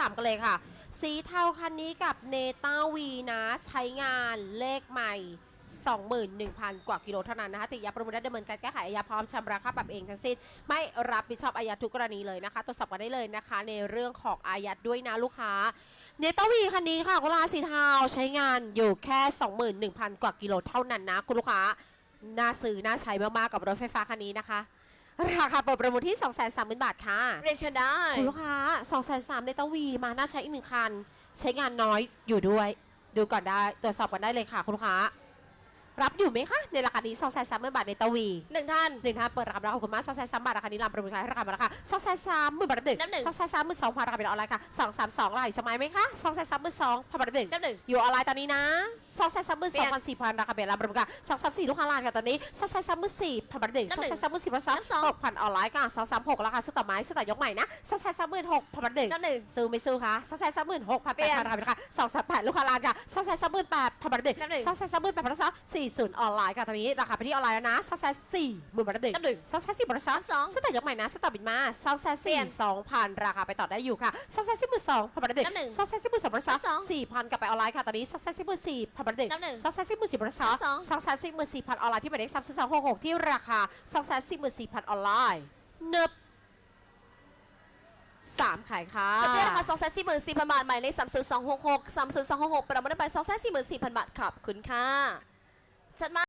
3กันเลยค่ะ สีเทาคันนี้กับเนต้าวีนะ ใช้งานเลขใหม่ 21,000 กว่ากิโลเท่านั้นนะคะ ติดยาประมูลได้ดำเนินการแก้ไขอาญาพร้อมชำระค่าปรับเองทั้งสิ้น ไม่รับผิดชอบอายัดทุกกรณีเลยนะคะ ตรวจสอบกันได้เลยนะคะ ในเรื่องของอายัดด้วยนะลูกค้า เนต้าวีคันนี้ค่ะคุณลูกค้าสีเทาใช้งานอยู่แค่ 21,000 กว่ากิโลเท่านั้นนะคุณลูกค้า น่าซื้อน่าใช้มากๆกับรถไฟฟ้าคันนี้นะคะ ราคาเปิดประมูลที่ 230,000 บาทค่ะเรียนเชิญได้ คุณลูกค้า 2 3 0 0ในตวีมาน่าใช้อีกหนึ่งคัน ใช้งานน้อยอยู่ด้วย ดูก่อนได้ ตรวจสอบกันได้เลยค่ะคุณลูกค้า รับอยู่ไหมคะ ในราคานี้2 3 0 0 0 0บาทในตวีหนึ่งท่านหนึ่งท่านเปิดรับแล้วขอบคุณมาก2 3 0 0 0บาทราคานี้รำประมูลขายให้ราคามาราคา2 3 0 0 0 0บาทหนึ่งน้ำหนึ่ง2 3 3 2 0 0 0ราคาเป็นออนไลน์ค่ะ2 3 2รายสมัยไหมคะ2 3 3 2 0 0บาทหนึ่งน้ำหนึ่งอยู่ออนไลน์ตอนนี้นะสองแสนสามหมื่นเปลี่สองยนพันสี่พันราคาเบลลาบริการสองสามสี่ลูกค้าลานค่ะตอนนี้สองแสนสามหมื่นสี่พันบาทหนึ่งน้ำสอหงนึ่งแสนสามหมื่นสี่พันสองน้ำสองหกพันออนไลน์ค่ะสองสามหกราคาสุดต่อไม้สุดต่อยกใหม่นะสองแสนสามหมื่นหกพันบาทหนึ่งน้ำหนึ่งซื้อไม่ซื้อคะสองแสนสามหมื่นหกพันเปลี่แปดยนพันราคาเป็นค่ะสองแสนแปดลูกค้าลานค่ะสองแสนสามหมื่นแปดพันบาทหนึ่งน้ำหนึ่งสองแสนสามหมื่นแปดพันสองสี่ศูนย์ออนไลน์ค่ะตอนนี้ราคาไปที่ออนไลน์แล้วนะสองแสนสี่หมื่นบาทหนึ่งน้ำหนึ่งสองแสนสี่พันสองสองสุดต่อยกใหม่นะสุดต่อบินมาสองแสนเปลี่สี่ยนสองพันราคาไปต่อได้อยู่ค่ะสองแสนสี่หมื่นสองพันบาทหนึ่งน้ำหนึ่งสองแสนสี่หมื่นสองพันสองสองสี่พันกลับไปออนไลน์ค่ะตอนนี้สองแสนสี่หมื่นสี่พันบาทหนึ่งน้ำหนึ่งสองแสนสี่หมื่นสี่พันสองสองสองแสนสี่หมื่นสี่พันออนไลน์ที่หมายเลขสามสิบสองหกหกที่ราคาสองแสนสี่หมื่นสี่พันออนไลน์เนิบสามขายค่ะจบที่ราคา2 4 4 0 0 0 บาทหมายเลข3 2 6 6 3 2 6 6ประมูลได้ไป2 4 4 0 0 0 บาทขอบคุณค่ะ จัดมา